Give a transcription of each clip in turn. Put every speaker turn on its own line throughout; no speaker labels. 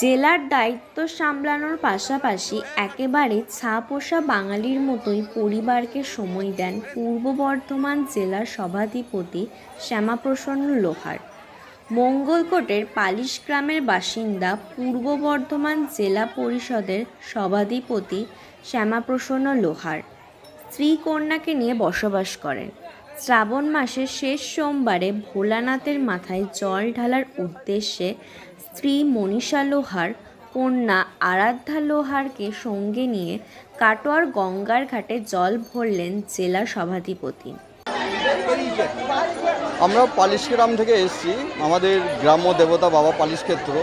জেলার দায়িত্ব সামলানোর পাশাপাশি একেবারে ছা পোষা বাঙালির মতোই পরিবারকে সময় দেন পূর্ব বর্ধমান জেলার সভাধিপতি শ্যামাপ্রসন্ন লোহার। মঙ্গলকোটের পালিশ গ্রামের বাসিন্দা পূর্ব বর্ধমান জেলা পরিষদের সভাধিপতি শ্যামাপ্রসন্ন লোহার। স্ত্রী কন্যাকে নিয়ে বসবাস করেন। শ্রাবণ মাসের শেষ সোমবারে ভোলানাথের মাথায় জল ঢালার উদ্দেশ্যে স্ত্রী মনীষা লোহার কন্যা আরাধ্যা লোহারকে সঙ্গে নিয়ে কাটোয়ার গঙ্গার ঘাটে জল ভরলেন জেলা সভাধিপতি।
আমরা পালিশ গ্রাম থেকে এসেছি। আমাদের গ্রাম্য দেবতা বাবা পালিশ ক্ষেত্র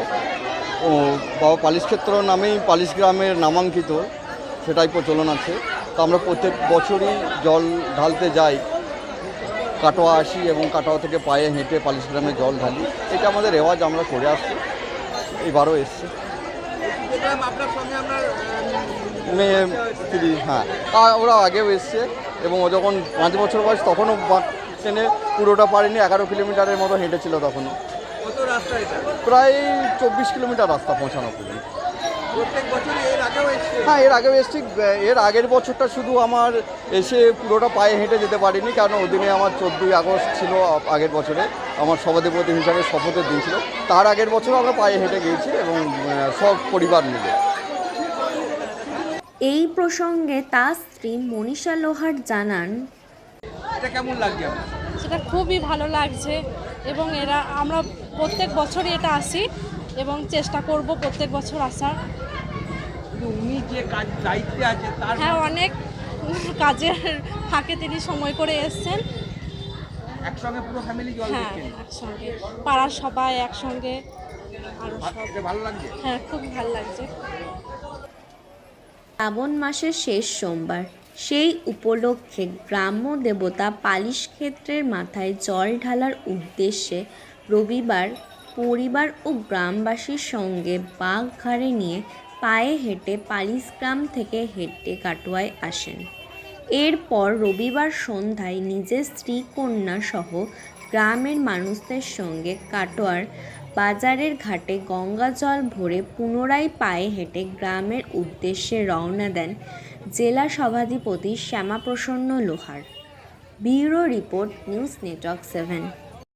ও বাবা পালিশ ক্ষেত্র নামেই পালিশ গ্রামের নামাঙ্কিত। সেটাই প্রচলন আছে। তো আমরা প্রত্যেক বছরই জল ঢালতে যাই। কাটোয়া আসি এবং কাটোয়া থেকে পায়ে হেঁটে পালিশ গ্রামে জল ঢালি। এটা আমাদের রেওয়াজ, আমরা করে আসছি। এবারও এসছি। মেয়ে স্ত্রী হ্যাঁ। ওরা আগেও এসছে এবং ও যখন পাঁচ বছর বয়স তখনও ট্রেনে পুরোটা পারেনি এগারো কিলোমিটারের মতো হেঁটেছিল তখনও। প্রায় চব্বিশ কিলোমিটার রাস্তা পৌঁছানো পর্যন্ত। হ্যাঁ এর আগেও এসছি। এর আগের বছরটা শুধু আমার এসে পুরোটা পায়ে হেঁটে যেতে পারিনি কারণ ওদিনে আমার চোদ্দোই আগস্ট ছিল আগের বছরে। আমার সভাধিপতি হিসাবে শপথের দিন ছিল। তার আগের বছর আমরা পায়ে হেঁটে গিয়েছি এবং সব পরিবার মিলে।
এই প্রসঙ্গে তার স্ত্রী মনীষা লোহার জানান
এটা কেমন লাগছে?
সেটা খুবই ভালো লাগছে এবং এরা আমরা প্রত্যেক বছরই এটা আসি এবং চেষ্টা করব প্রত্যেক বছর আসার।
কিন্তু উনি যে কাজ দায়িত্বে আছে তার
হ্যাঁ অনেক কাজের ফাঁকে তিনি সময় করে এসছেন।
একসঙ্গে পুরো ফ্যামিলি জল
হ্যাঁ একসঙ্গে। পাড়ার সবাই একসঙ্গে আরও সব।
ভালো লাগছে?
হ্যাঁ খুব ভালো লাগছে।
শ্রাবণ মাসের শেষ সোমবার সেই উপলক্ষে গ্রাম্য দেবতা পালিশ ক্ষেত্রের মাথায় জল ঢালার উদ্দেশ্যে রবিবার পরিবার ও গ্রামবাসীর সঙ্গে বাঘ ঘাড়ে নিয়ে পায়ে হেঁটে পালিশ গ্রাম থেকে হেঁটে কাটোয়ায় আসেন। এরপর রবিবার সন্ধ্যায় নিজের স্ত্রী কন্যা সহ গ্রামের মানুষদের সঙ্গে কাটোয়ার বাজারের ঘাটে গঙ্গা জল ভরে পুনরায় পায়ে হেঁটে গ্রামের উদ্দেশ্যে রওনা দেন জেলা সভাধিপতি Shyamaprasanna Lohar. Bureau report news network seven.